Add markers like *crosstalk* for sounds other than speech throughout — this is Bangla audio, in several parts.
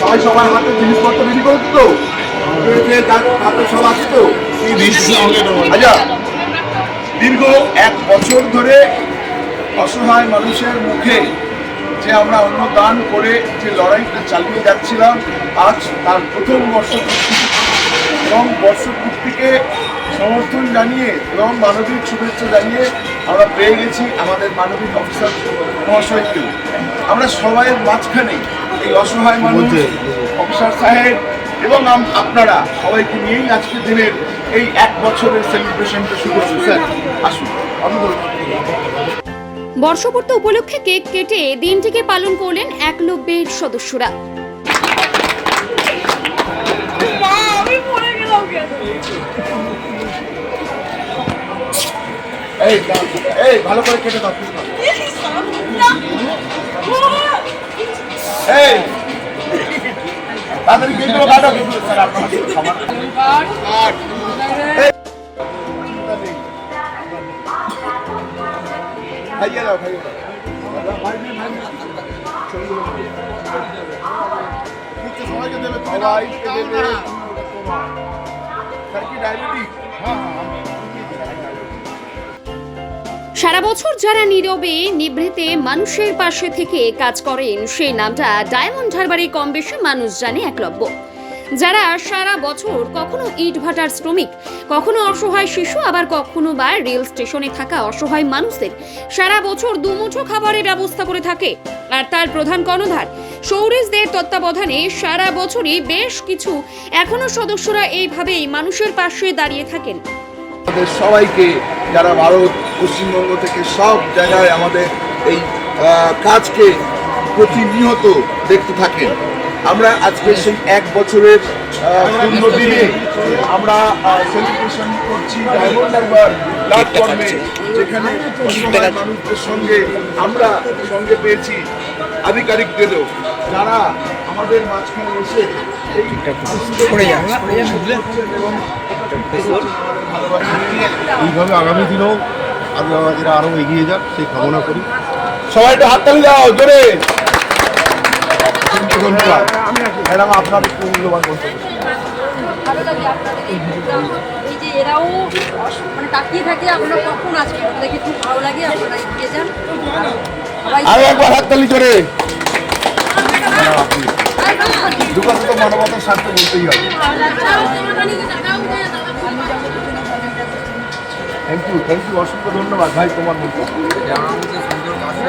সবাই সবার হাতে জিনিসপত্র রেডি করে দিত হাতে সব আছে তো? আচ্ছা দীর্ঘ এক বছর ধরে অসহায় মানুষের মুখে যে আমরা অন্নদান করে যে লড়াইটা চালিয়ে যাচ্ছিলাম আজ তার প্রথম বর্ষপূর্তি। এবং বর্ষপূর্তিকে সমর্থন জানিয়ে এবং মানবিক শুভেচ্ছা জানিয়ে আমরা পেয়ে গেছি আমাদের মানবিক অফিসার মহাশয়কেও আমরা সবাই মাঝখানে এই অসহায় মানুষ অফিসার সাহেব এবং আপনারা সবাইকে নিয়েই আজকের দিনের এই এক বছরের সেলিব্রেশনটা শুরু হচ্ছে স্যার আসুন অনুরোধ বর্ষপূর্তি উপলক্ষে কেক কেটে দিনটিকে পালন করলেন একলব্যের সদস্যরা। এই এই ভালো করে কেটে দাও এই তাড়াতাড়ি কেটে কাটো কিন্তু স্যার আপনারা খাবার। আট। খাইয়ে দাও খাইয়ে দাও। সবাইকে দেবে সবাইকে দেবে। স্যার কি ডায়াবেটিস সারা বছর যারা নীরবে, নিভৃতে মানুষের পাশে থেকে কাজ করেন, সেই নামটা ডায়মন্ড হারবারে কম বেশি মানুষ জানে একলব্য। যারা সারা বছর কখনো ইট ভাটার শ্রমিক, কখনো অসহায় শিশু, আবার কখনো বা রেল স্টেশনে থাকা অসহায় মানুষদের সারা বছর দুমুঠো খাবারের ব্যবস্থা করে থাকে। আর তার প্রধান কর্ণধার, সৌরেশদের তত্ত্বাবধানে সারা বছরই বেশ কিছু এখনও সদস্যরা এইভাবেই মানুষের পাশে দাঁড়িয়ে থাকেন। আমাদের সবাইকে, যারা ভারত, পশ্চিমবঙ্গ থেকে সব জায়গায় আমাদের এই কাজকে প্রতিনিয়ত দেখতে থাকেন। আমরা আজকে সেই এক বছরের পূর্ণ দিনে আমরা সেলিব্রেশন করছি প্ল্যাটফর্মে যেখানে মানুষদের সঙ্গে আমরা সঙ্গে পেয়েছি। আধিকারিকদেরও, যারা আমাদের মাঝখানে এসে এইভাবে আগামী দিনেও আদিবাসীরা আরও এগিয়ে যাক সেই কামনা করি। সবাই একটু হাততালি দাও জোরে। ম্যাডাম আপনার মূল্যবান ভালো লাগে আপনাদের এই এই যে এরাও মানে তাকিয়ে থাকে আমরা কখন আসবে ওটা খুব ভালো লাগে আপনারা এগিয়ে যান। আরও একবার হাততালি জোরে। মানবতার স্বার্থে বলতেই হবে থ্যাংক ইউ থ্যাংক ইউ অসংখ্য ধন্যবাদ ভাই তোমার মন্তব্য যেমন আমাদের সুন্দর কাছে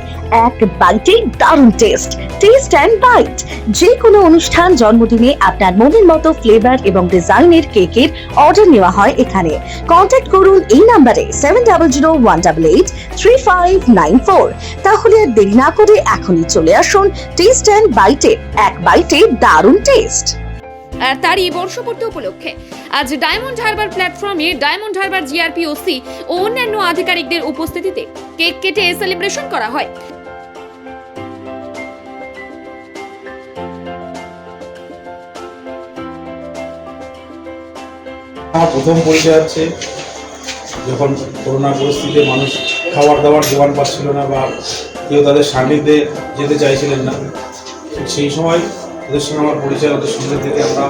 এক বাইটে দারুণ টেস্ট টেস্ট অ্যান্ড বাইট যে কোনো অনুষ্ঠান, জন্মদিনে আপনার মনের মতো ফ্লেভার এবং ডিজাইনের কেকের অর্ডার নেওয়া হয় এখানে। কন্ট্যাক্ট করুন এই নাম্বারে seven double zero one double eight three five nine four তাহলে আর দেরি না করে এখনই চলে আসুন টেস্ট অ্যান্ড বাইটে এক বাইটে দারুণ টেস্ট আর তারই বর্ষপূর্তি উপলক্ষে আজ ডায়মন্ড হারবার প্ল্যাটফর্মে ডায়মন্ড হারবার জিআরপিওসি ও অন্যান্য আধিকারিকদের উপস্থিতিতে কেক কেটে সেলিব্রেশন করা হয়। আমার প্রথম পরিচয় হচ্ছে যখন করোনা পরিস্থিতিতে মানুষ খাবার দাবার জোগান পাচ্ছিল না বা কেউ তাদের সান্নিধ্যে যেতে চাইছিলেন না সেই সময় ওদের সঙ্গে আমার পরিচয় ওদের সঙ্গে থেকে আমরা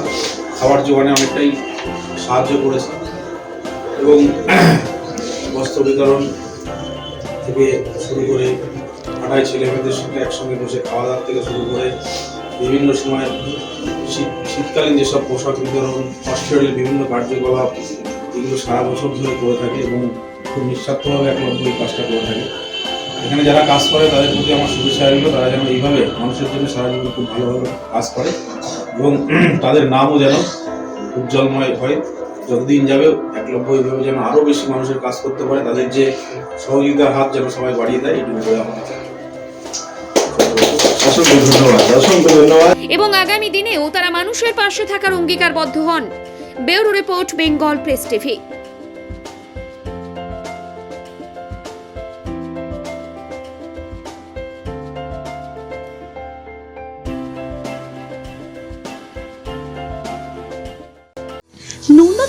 খাবার জোগানে অনেকটাই সাহায্য করেছি এবং বস্ত্র বিতরণ থেকে শুরু করে আড়াই ছেলে মেয়েদের সঙ্গে একসঙ্গে বসে খাওয়া দাওয়া থেকে শুরু করে বিভিন্ন সময় শীত শীতকালীন যেসব পোশাক বিতরণ হসপিটালের বিভিন্ন কার্যকলাপ, এগুলো সারা বছর ধরে করে থাকে এবং খুব নিঃস্বার্থভাবে একলব্য এই কাজটা করে থাকে। এখানে যারা কাজ করে, তাদের প্রতি আমার শুভেচ্ছা রইল। তারা যেন এইভাবে মানুষের জন্য সারা জীবন খুব ভালোভাবে কাজ করে এবং *clears throat* তাদের নামও যেন উজ্জ্বলময় হয়। যতদিন যাবে, একলব্য এইভাবে যেন আরও বেশি মানুষের কাজ করতে পারে। তাদের যে সহযোগিতার হাত যেন সবাই বাড়িয়ে দেয়, এটুকু আমার এবং আগামী দিনেও তারা মানুষের পাশে থাকার অঙ্গীকারবদ্ধ হন। Bureau report Bengal press TV.